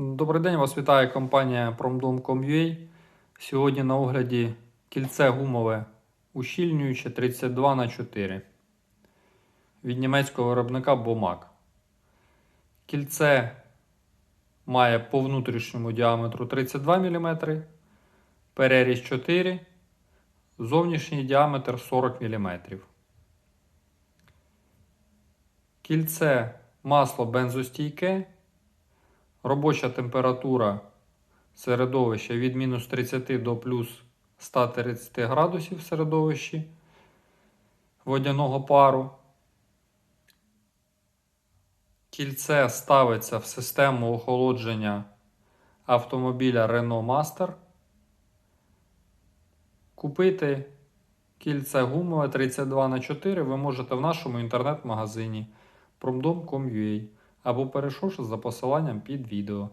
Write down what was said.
Добрий день, вас вітає компанія Promdom.com.ua. Сьогодні на огляді кільце гумове ущільнююче 32 на 4 від німецького виробника Bomag. Кільце має по внутрішньому діаметру 32 мм, переріз 4, зовнішній діаметр 40 мм. Кільце масло бензостійке. Робоча температура середовища від мінус 30 до плюс 130 градусів середовищі водяного пару. Кільце ставиться в систему охолодження автомобіля Renault Master. Купити кільце гумове 32 на 4 ви можете в нашому інтернет-магазині promdom.com.ua або перейшовши за посиланням під відео.